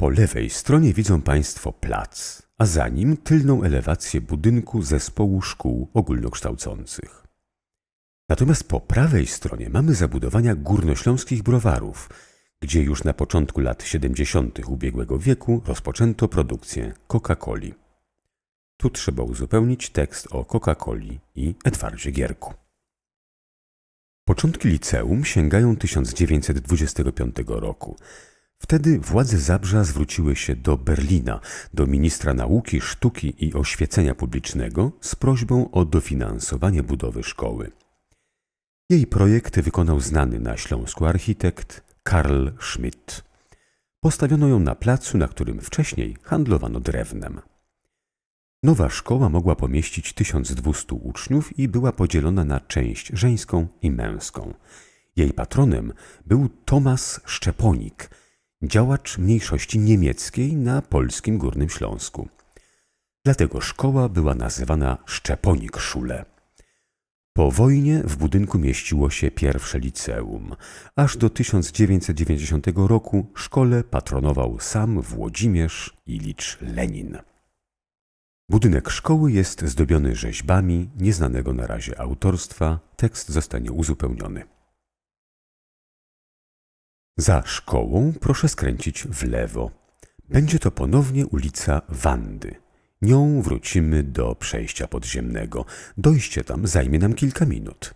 Po lewej stronie widzą Państwo plac, a za nim tylną elewację budynku zespołu szkół ogólnokształcących. Natomiast po prawej stronie mamy zabudowania górnośląskich browarów, gdzie już na początku lat 70. ubiegłego wieku rozpoczęto produkcję Coca-Coli. Tu trzeba uzupełnić tekst o Coca-Coli i Edwardzie Gierku. Początki liceum sięgają 1925 roku. Wtedy władze Zabrza zwróciły się do Berlina, do ministra nauki, sztuki i oświecenia publicznego z prośbą o dofinansowanie budowy szkoły. Jej projekt wykonał znany na Śląsku architekt Karl Schmidt. Postawiono ją na placu, na którym wcześniej handlowano drewnem. Nowa szkoła mogła pomieścić 1200 uczniów i była podzielona na część żeńską i męską. Jej patronem był Tomasz Szczeponik, działacz mniejszości niemieckiej na polskim Górnym Śląsku. Dlatego szkoła była nazywana Szczeponik Schule. Po wojnie w budynku mieściło się pierwsze liceum. Aż do 1990 roku szkole patronował sam Włodzimierz Ilicz Lenin. Budynek szkoły jest zdobiony rzeźbami nieznanego na razie autorstwa. Tekst zostanie uzupełniony. Za szkołą proszę skręcić w lewo. Będzie to ponownie ulica Wandy. Nią wrócimy do przejścia podziemnego. Dojście tam zajmie nam kilka minut.